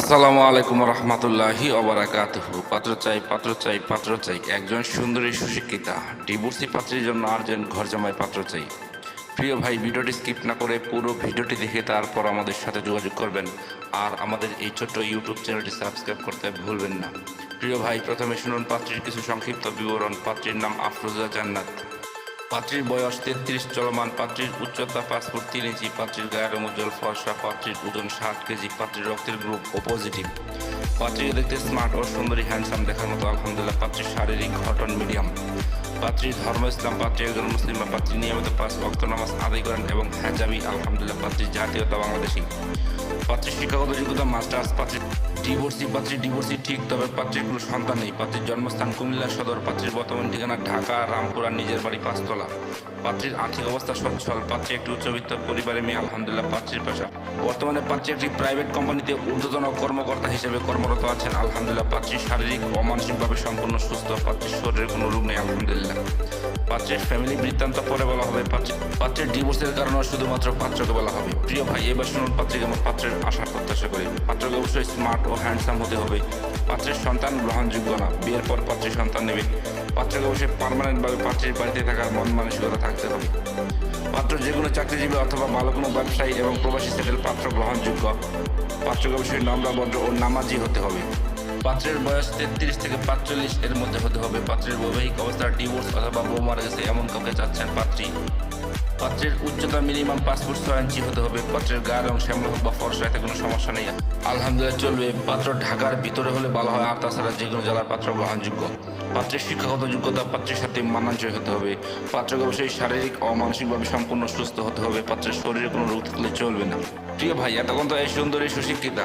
আসসালামু আলাইকুম রহমতুল্লাহি অবরাকাতুহু পাত্র চাই পাত্র চাই পাত্র চাই। একজন সুন্দরী সুশিক্ষিতা, ডিভোর্সি পাত্রের জন্য আর্জেন্ট ঘর জামাই পাত্র চাই। প্রিয় ভাই, ভিডিওটি স্কিপ না করে পুরো ভিডিওটি দেখে তারপর আমাদের সাথে যোগাযোগ করবেন। আর আমাদের এই ছোট্ট ইউটিউব চ্যানেলটি সাবস্ক্রাইব করতে ভুলবেন না। প্রিয় ভাই, প্রথমে শুনুন পাত্রীর কিছু সংক্ষিপ্ত বিবরণ। পাত্রীর নাম আফরোজা জান্নাত। পাত্রীর বয়স তেত্রিশ, চলমান পাত্রীর উচ্চতা পাঁচ ফুট তিন ইঞ্চি, পাত্রীর গায়ের মজল ফর্সা, পাত্রীর ওজন ষাট কেজি, পাত্রীর রক্তের গ্রুপ ও পজিটিভ পাত্রীকে দেখতে স্মার্ট ও সুন্দরী হ্যান্ডসাম দেখার মতো, আলহামদুলিল্লাহ, পাত্রীর শারীরিক ঘটন মিডিয়াম পাত্রীর ধর্ম, ইসলাম, পাত্রী, একজন মুসলিম বা পাত্রী, নিয়মিত পাঁচ ভক্ত, নামাজ আদায় করেন এবং হ্যাজাবি আলহামদুলিল্লাহ পাত্রীর জাতীয়তা বাংলাদেশি পাত্রীর শিক্ষাগত যোগ্যতা মাস্টার্স পাত্রীর ডিভোর্সি, পাত্রী ডিভোর্সি ঠিক, তবে পাত্রীর কোনো সন্তান নেই। পাত্রীর জন্মস্থান কুমিল্লা সদর, পাত্রীর বর্তমান ঠিকানা ঢাকা, রামপুরা, নিজের বাড়ি পাঁচতলা। পাত্রীর আর্থিক অবস্থা সচ্ছল, পাত্রী একটি উচ্চবিত্ত, পরিবারের মেয়ে, আলহামদুলিল্লাহ, পাত্রীর পেশা। বর্তমানে পাত্রী একটি প্রাইভেট কোম্পানিতে ঊর্ধ্বতন কর্মকর্তা হিসেবে কর্মরত আছেন। আলহামদুলিল্লাহ, পাত্রী শারীরিক ও মানসিকভাবে সম্পূর্ণ সুস্থ, পাত্রীর শরীরে কোনো রোগ নেই, আলহামদুলিল্লাহ। পাত্রের ফ্যামিলি বৃত্তান্ত পরে বলা হবে, পাত্রী- পাত্রের ডিভোর্সের কারণে শুধুমাত্র পাত্রকে বলা হবে। প্রিয় ভাই, এবার শুনুন পাত্রীকে আমার পাত্রের আশা প্রত্যাশা করি। পাত্রকে অবশ্যই স্মার্ট ও হ্যান্ডসাম হতে হবে। পাত্রের সন্তান গ্রহণযোগ্য না। বিয়ের পর পাত্রের সন্তান নেবে। পাত্রকে অবশ্যই পার্মানেন্টভাবে পাত্রীর বাড়িতে থাকার মন মানসিকতা থাকতে হবে। পাত্র যে কোনো চাকরিজীবী অথবা ভালো কোনো ব্যবসায়ী এবং প্রবাসী সেটেল পাত্র গ্রহণযোগ্য। পাত্রকে অবশ্যই নম্রা ভদ্র ও নামাজি হতে হবে। পাত্রের বয়স তেত্রিশ থেকে পাঁচচল্লিশ, এর মধ্যে হতে হবে পাত্রের বৈবাহিক অবস্থার ডিভোর্স অথবা বউ মারা গেছে এমন কাউকে চাচ্ছেন পাত্রী। পাত্রের উচ্চতা মিনিমাম পাঁচ ফুট ছয় ইঞ্চি হতে হবে, পাত্রের গায়ের রং শ্যামল বা ফর্সা এতে কোনো সমস্যা নেই। আলহামদুলিল্লাহ চলবে, পাত্র ঢাকার ভিতরে হলে ভালো হয়, আর তাছাড়া যে কোনো জেলার পাত্র গ্রহণযোগ্য। পাত্রের শিক্ষাগত যোগ্যতা পাত্রের সাথে মানানসই হতে হবে। পাত্রকে অবশ্যই শারীরিক ও মানসিকভাবে সম্পূর্ণ সুস্থ হতে হবে, পাত্রের শরীরে কোনো রোগ থাকলে চলবে না। প্রিয় ভাই, এতক্ষণ তো এই সুন্দরী সুশিক্ষিতা।